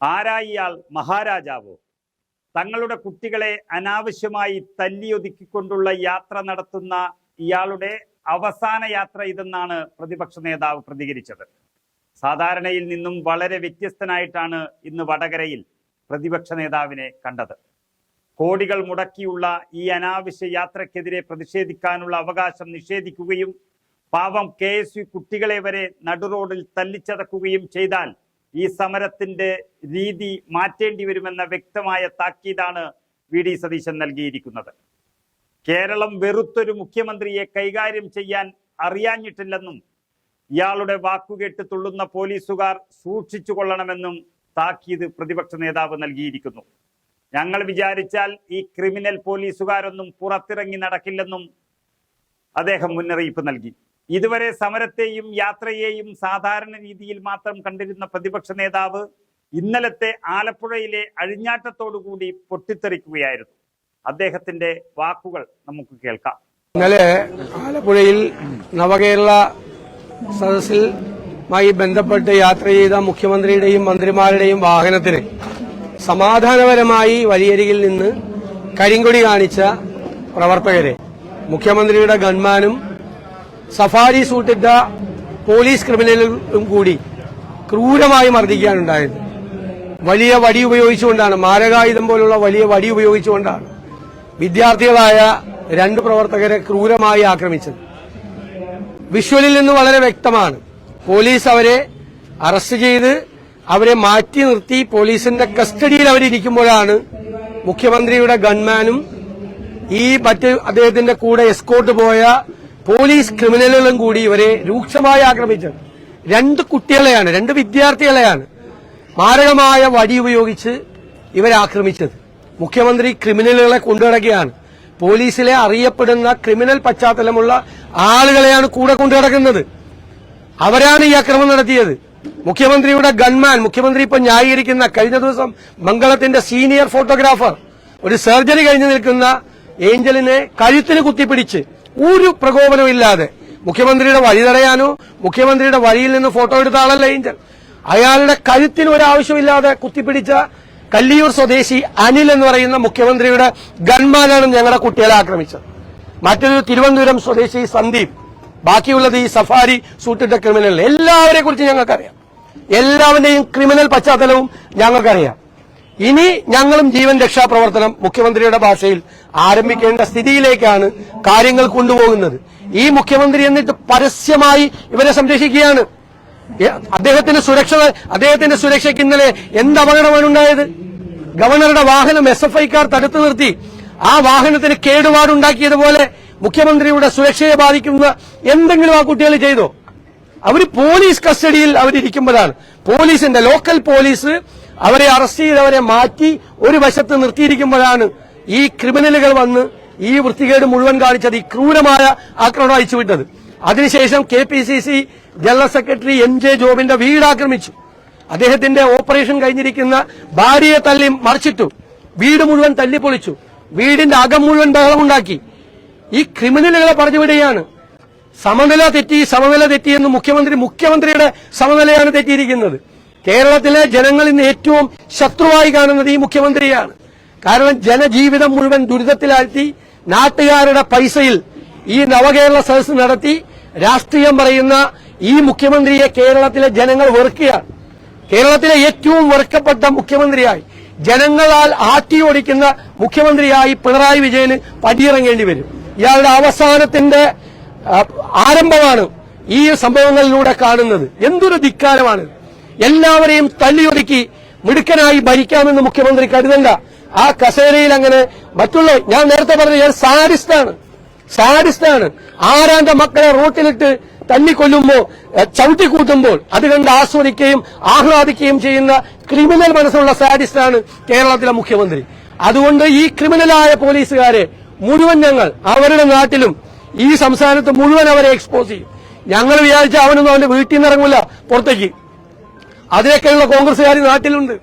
ആരാ ഇയാൾ മഹാരാജാവോ? തങ്ങളുടെ കുട്ടികളെ അനാവശ്യമായി തല്ലിയൊതുക്കിക്കൊണ്ടുള്ള യാത്ര നടത്തുന്ന ഇയാളുടെ അവസാന യാത്ര ഇതെന്നാണ് പ്രതിപക്ഷ നേതാവ് പ്രതികരിച്ചത്. സാധാരണയിൽ നിന്നും വളരെ വ്യത്യസ്തനായിട്ടാണ് ഇന്ന് വടകരയിൽ പ്രതിപക്ഷ നേതാവിനെ കണ്ടത്. കോടികൾ മുടക്കിയുള്ള ഈ അനാവശ്യ യാത്രക്കെതിരെ പ്രതിഷേധിക്കാനുള്ള അവകാശം നിഷേധിക്കുകയും പാവം കെ കുട്ടികളെ വരെ നടുറോഡിൽ തല്ലിച്ചതക്കുകയും ചെയ്താൽ ഈ സമരത്തിന്റെ രീതി മാറ്റേണ്ടി വരുമെന്ന വ്യക്തമായ താക്കീതാണ് വി ഡി സതീശൻ നൽകിയിരിക്കുന്നത്. കേരളം വെറുത്തൊരു മുഖ്യമന്ത്രിയെ കൈകാര്യം ചെയ്യാൻ അറിയാഞ്ഞിട്ടില്ലെന്നും ഇയാളുടെ വാക്കുകേട്ട് തുള്ളുന്ന പോലീസുകാർ സൂക്ഷിച്ചു കൊള്ളണമെന്നും താക്കീത് പ്രതിപക്ഷ നേതാവ് നൽകിയിരിക്കുന്നു. ഞങ്ങൾ വിചാരിച്ചാൽ ഈ ക്രിമിനൽ പോലീസുകാരൊന്നും പുറത്തിറങ്ങി നടക്കില്ലെന്നും അദ്ദേഹം മുന്നറിയിപ്പ് നൽകി. ഇതുവരെ സമരത്തെയും യാത്രയെയും സാധാരണ രീതിയിൽ മാത്രം കണ്ടിരുന്ന പ്രതിപക്ഷ നേതാവ് ഇന്നലത്തെ ആലപ്പുഴയിലെ അഴിഞ്ഞാട്ടത്തോടുകൂടി പൊട്ടിത്തെറിക്കുകയായിരുന്നു. അദ്ദേഹത്തിന്റെ വാക്കുകൾ നമുക്ക് കേൾക്കാം. ഇന്നലെ ആലപ്പുഴയിൽ നവകേരള സദസ്സിലുമായി ബന്ധപ്പെട്ട് യാത്ര ചെയ്ത മുഖ്യമന്ത്രിയുടെയും മന്ത്രിമാരുടെയും വാഹനത്തിന് സമാധാനപരമായി വലിയരികിൽ നിന്ന് കരിങ്കൊടി കാണിച്ച പ്രവർത്തകരെ മുഖ്യമന്ത്രിയുടെ ഗൺമാനും സഫാരി സൂട്ടിട്ട പോലീസ് ക്രിമിനലും കൂടി ക്രൂരമായി മർദ്ദിക്കാനുണ്ടായത് വലിയ വടി ഉപയോഗിച്ചുകൊണ്ടാണ് മാരകായുധം പോലുള്ള വലിയ വടി ഉപയോഗിച്ചുകൊണ്ടാണ് വിദ്യാർത്ഥികളായ രണ്ട് പ്രവർത്തകരെ ക്രൂരമായി ആക്രമിച്ചത്. വിഷ്വലിൽ നിന്ന് വളരെ വ്യക്തമാണ് പോലീസ് അവരെ അറസ്റ്റ് ചെയ്ത് അവരെ മാറ്റി നിർത്തി പോലീസിന്റെ കസ്റ്റഡിയിൽ അവരിയ്ക്കുമ്പോഴാണ് മുഖ്യമന്ത്രിയുടെ ഗൺമാനും ഈ മറ്റ് അദ്ദേഹത്തിന്റെ കൂടെ എസ്കോട്ട് പോയ പോലീസ് ക്രിമിനലുകളും കൂടി ഇവരെ രൂക്ഷമായി ആക്രമിച്ചത് രണ്ട് കുട്ടികളെയാണ് രണ്ട് വിദ്യാർത്ഥികളെയാണ് മാരകമായ വടി ഉപയോഗിച്ച് ഇവരാക്രമിച്ചത് മുഖ്യമന്ത്രി ക്രിമിനലുകളെ കൊണ്ടുനടക്കുകയാണ്. പോലീസിലെ അറിയപ്പെടുന്ന ക്രിമിനൽ പശ്ചാത്തലമുള്ള ആളുകളെയാണ് കൂടെ കൊണ്ടുനടക്കുന്നത്. അവരാണ് ഈ അക്രമം നടത്തിയത്. മുഖ്യമന്ത്രിയുടെ ഗൺമാൻ മുഖ്യമന്ത്രി ഇപ്പോൾ ന്യായീകരിക്കുന്ന കഴിഞ്ഞ ദിവസം മംഗളത്തിന്റെ സീനിയർ ഫോട്ടോഗ്രാഫർ ഒരു സർജറി കഴിഞ്ഞു നിൽക്കുന്ന ഏഞ്ചലിനെ കഴുത്തിന് കുത്തിപ്പിടിച്ച് ഒരു പ്രകോപനവും ഇല്ലാതെ മുഖ്യമന്ത്രിയുടെ വഴി തടയാനോ മുഖ്യമന്ത്രിയുടെ വഴിയിൽ നിന്ന് ഫോട്ടോ എടുത്ത ആളല്ല ഏഞ്ചൽ. അയാളുടെ കഴുത്തിന് ഒരാവശ്യമില്ലാതെ കുത്തിപ്പിടിച്ച കല്ലിയൂർ സ്വദേശി അനിൽ എന്ന് പറയുന്ന മുഖ്യമന്ത്രിയുടെ ഗൺമാനാണ് ഞങ്ങളുടെ കുട്ടികളെ ആക്രമിച്ചത്. മറ്റൊരു തിരുവനന്തപുരം സ്വദേശി സന്ദീപ് ബാക്കിയുള്ളത് ഈ സഫാരി സൂട്ടിട്ട ക്രിമിനൽ എല്ലാവരെ കുറിച്ച് ഞങ്ങൾക്കറിയാം. എല്ലാവരുടെയും ക്രിമിനൽ പശ്ചാത്തലവും ഞങ്ങൾക്കറിയാം. ഇനി ഞങ്ങളും ജീവൻ രക്ഷാപ്രവർത്തനം മുഖ്യമന്ത്രിയുടെ ഭാഷയിൽ ആരംഭിക്കേണ്ട സ്ഥിതിയിലേക്കാണ് കാര്യങ്ങൾ കൊണ്ടുപോകുന്നത്. ഈ മുഖ്യമന്ത്രി എന്നിട്ട് പരസ്യമായി ഇവരെ സംരക്ഷിക്കുകയാണ്. അദ്ദേഹത്തിന്റെ സുരക്ഷ അദ്ദേഹത്തിന്റെ സുരക്ഷയ്ക്ക് ഇന്നലെ എന്ത് അപകടമാണ് ഉണ്ടായത്? ഗവർണറുടെ വാഹനം എസ് എഫ് ഐക്കാർ തടുത്തു നിർത്തി. ആ വാഹനത്തിന് കേടുപാടുണ്ടാക്കിയതുപോലെ മുഖ്യമന്ത്രിയുടെ സുരക്ഷയെ ബാധിക്കുന്ന എന്തെങ്കിലും ആ കുട്ടികൾ ചെയ്തോ? അവർ പോലീസ് കസ്റ്റഡിയിൽ അവരിയ്ക്കുമ്പോഴാണ് പോലീസിന്റെ ലോക്കൽ പോലീസ് അവരെ അറസ്റ്റ് ചെയ്തവരെ മാറ്റി ഒരു വശത്ത് നിർത്തിയിരിക്കുമ്പോഴാണ് ഈ ക്രിമിനലുകൾ വന്ന് ഈ വൃത്തികേട് മുഴുവൻ കാണിച്ചത് ഈ ക്രൂരമായ ആക്രമണം അയച്ചുവിട്ടത് അതിനുശേഷം K P C C general secretary M J ജോബിന്റെ വീട് ആക്രമിച്ചു. അദ്ദേഹത്തിന്റെ ഓപ്പറേഷൻ കഴിഞ്ഞിരിക്കുന്ന ഭാര്യയെ തല്ലി മറിച്ചിട്ടു. വീട് മുഴുവൻ തല്ലിപ്പൊളിച്ചു. വീടിന്റെ അകം മുഴുവൻ ബഹളമുണ്ടാക്കി. ഈ ക്രിമിനലുകളെ പറഞ്ഞു വിടുകയാണ് സമനില തെറ്റി സമനില തെറ്റിയെന്ന് മുഖ്യമന്ത്രി മുഖ്യമന്ത്രിയുടെ സമനിലയാണ് തെറ്റിയിരിക്കുന്നത്. കേരളത്തിലെ ജനങ്ങൾ ഇന്ന് ഏറ്റവും ശത്രുവായി കാണുന്നത് ഈ മുഖ്യമന്ത്രിയാണ്. കാരണം ജനജീവിതം മുഴുവൻ ദുരിതത്തിലാഴ്ത്തി നാട്ടുകാരുടെ പൈസയിൽ ഈ നവകേരള സദസ് നടത്തി രാഷ്ട്രീയം പറയുന്ന ഈ മുഖ്യമന്ത്രിയെ കേരളത്തിലെ ജനങ്ങൾ വെറുക്കുകയാണ്. കേരളത്തിലെ ഏറ്റവും വെറുക്കപ്പെട്ട മുഖ്യമന്ത്രിയായി ജനങ്ങളാൽ ആട്ടിയോടിക്കുന്ന മുഖ്യമന്ത്രിയായി പിണറായി വിജയന് പടിയിറങ്ങേണ്ടി വരും. ഇയാളുടെ അവസാനത്തിന്റെ ആരംഭമാണ് ഈ സംഭവങ്ങളിലൂടെ കാണുന്നത്. എന്തൊരു ധിക്കാരമാണ് എല്ലാവരെയും തല്ലിയൊതുക്കി മിടുക്കനായി ഭരിക്കാമെന്ന് മുഖ്യമന്ത്രി കരുതണ്ട. ആ കസേരയിൽ അങ്ങനെ മറ്റുള്ള ഞാൻ നേരത്തെ പറഞ്ഞു ഞാൻ സാരിസ്റ്റാണ് സാരിസ്റ്റാണ് ആരാന്റെ മക്കളെ റോട്ടിലിട്ട് തല്ലിക്കൊല്ലുമ്പോ ചവിട്ടിക്കൂട്ടുമ്പോൾ അത് കണ്ട് ആസ്വദിക്കുകയും ആഹ്ലാദിക്കുകയും ചെയ്യുന്ന ക്രിമിനൽ മനസ്സുള്ള സാഡിസ്റ്റാണ് കേരളത്തിലെ മുഖ്യമന്ത്രി. അതുകൊണ്ട് ഈ ക്രിമിനലായ പോലീസുകാരെ മുഴുവൻ ഞങ്ങൾ അവരുടെ നാട്ടിലും ഈ സംസ്ഥാനത്ത് മുഴുവൻ അവരെ എക്സ്പോസ് ചെയ്യും. ഞങ്ങൾ വിചാരിച്ച അവനൊന്നും അവന്റെ വീട്ടിൽ നിന്ന് ഇറങ്ങില്ല പുറത്തേക്ക്. അതിനൊക്കെയുള്ള കോൺഗ്രസ്സുകാർ നാട്ടിലുണ്ട്.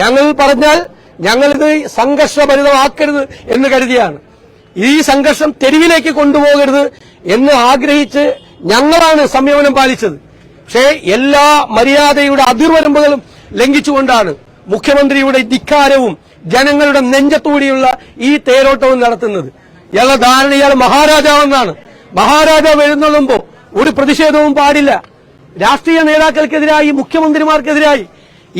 ഞങ്ങൾ പറഞ്ഞാൽ ഞങ്ങളിത് സംഘർഷഭരിതമാക്കരുത് എന്ന് കരുതിയാണ്. ഈ സംഘർഷം തെരുവിലേക്ക് കൊണ്ടുപോകരുത് എന്ന് ആഗ്രഹിച്ച് ഞങ്ങളാണ് സംയമനം പാലിച്ചത്. പക്ഷേ എല്ലാ മര്യാദയുടെ അതിർവരമ്പുകളും ലംഘിച്ചുകൊണ്ടാണ് മുഖ്യമന്ത്രിയുടെ ധിക്കാരവും ജനങ്ങളുടെ നെഞ്ചത്തൂടിയുള്ള ഈ തേരോട്ടവും നടത്തുന്നത്. ഇയാളുടെ ധാരണ ഇയാൾ മഹാരാജാവെന്നാണ്. മഹാരാജാവ് എഴുന്നള്ളുമ്പോൾ ഒരു പ്രതിഷേധവും പാടില്ല. രാഷ്ട്രീയ നേതാക്കൾക്കെതിരായി മുഖ്യമന്ത്രിമാർക്കെതിരായി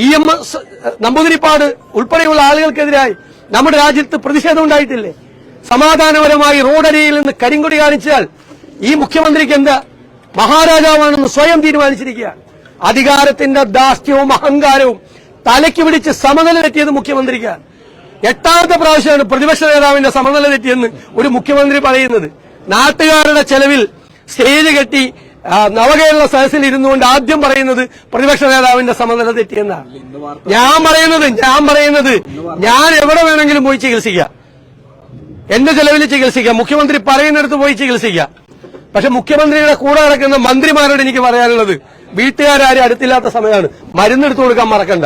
ഇ എം എസ് നമ്പൂതിരിപ്പാട് ഉൾപ്പെടെയുള്ള ആളുകൾക്കെതിരായി നമ്മുടെ രാജ്യത്ത് പ്രതിഷേധം ഉണ്ടായിട്ടില്ലേ? സമാധാനപരമായി റോഡരിയിൽ നിന്ന് കരിങ്കൊടി കാണിച്ചാൽ ഈ മുഖ്യമന്ത്രിക്ക് എന്താ? മഹാരാജാവാണെന്ന് സ്വയം തീരുമാനിച്ചിരിക്കുകയാണ്. അധികാരത്തിന്റെ ദാസ്യവും അഹങ്കാരവും തലയ്ക്ക് പിടിച്ച് സമനില തെറ്റിയത് മുഖ്യമന്ത്രിക്കാണ്. എട്ടാമത്തെ പ്രാവശ്യമാണ് പ്രതിപക്ഷ നേതാവിന്റെ സമനില തെറ്റിയെന്ന് ഒരു മുഖ്യമന്ത്രി പറയുന്നത്. നാട്ടുകാരുടെ ചെലവിൽ സ്റ്റേജ് കെട്ടി നവകേരള സദസ്സിൽ ഇരുന്നുകൊണ്ട് ആദ്യം പറയുന്നത് പ്രതിപക്ഷ നേതാവിന്റെ സമനില തെറ്റിയെന്നാണ്. ഞാൻ പറയുന്നത് ഞാൻ പറയുന്നത്. ഞാൻ എവിടെ വേണമെങ്കിലും പോയി ചികിത്സിക്കാം. എന്റെ ചെലവിൽ ചികിത്സിക്കാം. മുഖ്യമന്ത്രി പറയുന്നിടത്ത് പോയി ചികിത്സിക്കാം. പക്ഷെ മുഖ്യമന്ത്രിയുടെ കൂടെ നടക്കുന്ന മന്ത്രിമാരോട് എനിക്ക് പറയാനുള്ളത് വീട്ടുകാരും അടുത്തില്ലാത്ത സമയമാണ്. മരുന്ന് എടുത്തു കൊടുക്കാൻ മറക്കണ്ട.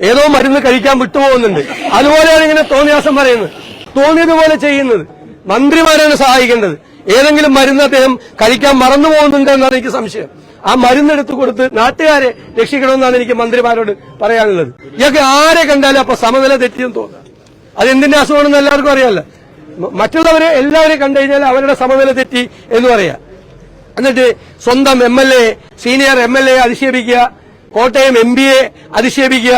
ഏതോ മരുന്ന് കഴിക്കാൻ വിട്ടുപോകുന്നുണ്ട്. അതുപോലെയാണ് ഇങ്ങനെ തോന്നിയാസം പറയുന്നത്. തോന്നിയതുപോലെ ചെയ്യുന്നത്. മന്ത്രിമാരാണ് സഹായിക്കേണ്ടത്. ഏതെങ്കിലും മരുന്ന് അദ്ദേഹം കഴിക്കാൻ മറന്നു പോകുന്നുണ്ടെന്നാണ് എനിക്ക് സംശയം. ആ മരുന്ന് എടുത്തു കൊടുത്ത് നാട്ടുകാരെ രക്ഷിക്കണമെന്നാണ് എനിക്ക് മന്ത്രിമാരോട് പറയാനുള്ളത്. ഇയാൾക്ക് ആരെ കണ്ടാലും അപ്പൊ സമനില തെറ്റിയെന്ന് തോന്നുക അതെന്തിന്റെ അസുഖമാണെന്ന് എല്ലാവർക്കും അറിയാമല്ലോ മറ്റുള്ളവരെ എല്ലാവരെയും കണ്ടു കഴിഞ്ഞാൽ അവരുടെ സമനില തെറ്റി എന്ന് പറയാ. എന്നിട്ട് സ്വന്തം M L A senior M L A അധിക്ഷേപിക്കുക Kottayam M P എ അധിക്ഷേപിക്കുക.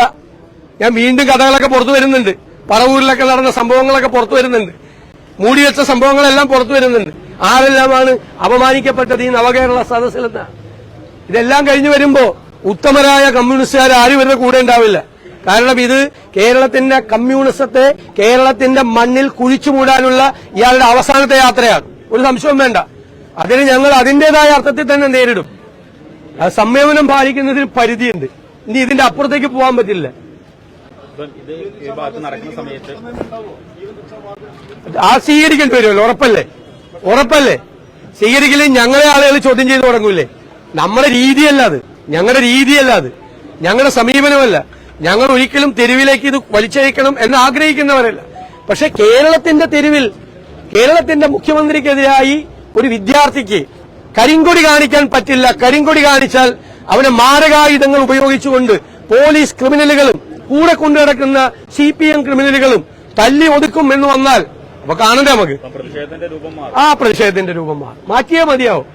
ഞാൻ വീണ്ടും കഥകളൊക്കെ പുറത്തു വരുന്നുണ്ട്. പറവൂരിലൊക്കെ നടന്ന സംഭവങ്ങളൊക്കെ പുറത്തു വരുന്നുണ്ട്. മൂടിവെച്ച സംഭവങ്ങളെല്ലാം പുറത്തു വരുന്നുണ്ട്. ആരെല്ലാമാണ് അപമാനിക്കപ്പെട്ടത് ഈ നവകേരള സദസ്സിലെന്നാണ് ഇതെല്ലാം കഴിഞ്ഞു വരുമ്പോ ഉത്തമരായ കമ്മ്യൂണിസ്റ്റുകാർ ആരും ഇവരുടെ കൂടെ ഉണ്ടാവില്ല. കാരണം ഇത് കേരളത്തിന്റെ കമ്മ്യൂണിസത്തെ കേരളത്തിന്റെ മണ്ണിൽ കുഴിച്ചു മൂടാനുള്ള ഇയാളുടെ അവസാനത്തെ യാത്രയാണ്. ഒരു സംശയവും വേണ്ട. അതിന് ഞങ്ങൾ അതിന്റേതായ അർത്ഥത്തിൽ തന്നെ നേരിടും. സംയമനം പാലിക്കുന്നതിന് പരിധിയുണ്ട്. ഇനി ഇതിന്റെ അപ്പുറത്തേക്ക് പോകാൻ പറ്റില്ല. ആ സ്വീകരിക്കേണ്ടി വരുമല്ലോ ഉറപ്പല്ലേ? ഉറപ്പല്ലേ? സ്വീകരിക്കലും ഞങ്ങളെ ആളുകൾ ചോദ്യം ചെയ്ത് തുടങ്ങൂലേ? നമ്മുടെ രീതിയല്ല അത്. ഞങ്ങളുടെ രീതിയല്ല അത്. ഞങ്ങളുടെ സമീപനമല്ല. ഞങ്ങൾ ഒരിക്കലും തെരുവിലേക്ക് ഇത് വലിച്ചയക്കണം എന്ന് ആഗ്രഹിക്കുന്നവരല്ല. പക്ഷെ കേരളത്തിന്റെ തെരുവിൽ കേരളത്തിന്റെ മുഖ്യമന്ത്രിക്കെതിരായി ഒരു വിദ്യാർത്ഥിക്ക് കരിങ്കൊടി കാണിക്കാൻ പറ്റില്ല. കരിങ്കൊടി കാണിച്ചാൽ അവനെ മാരകായുധങ്ങൾ ഉപയോഗിച്ചുകൊണ്ട് പോലീസ് ക്രിമിനലുകളും കൂടെ കൊണ്ടു നടക്കുന്ന സി ക്രിമിനലുകളും തല്ലി ഒതുക്കും എന്ന് വന്നാൽ അപ്പൊ കാണണ്ടേ നമുക്ക്? ആ പ്രതിഷേധത്തിന്റെ രൂപം മാറും. മാറ്റിയേ മതിയാവും.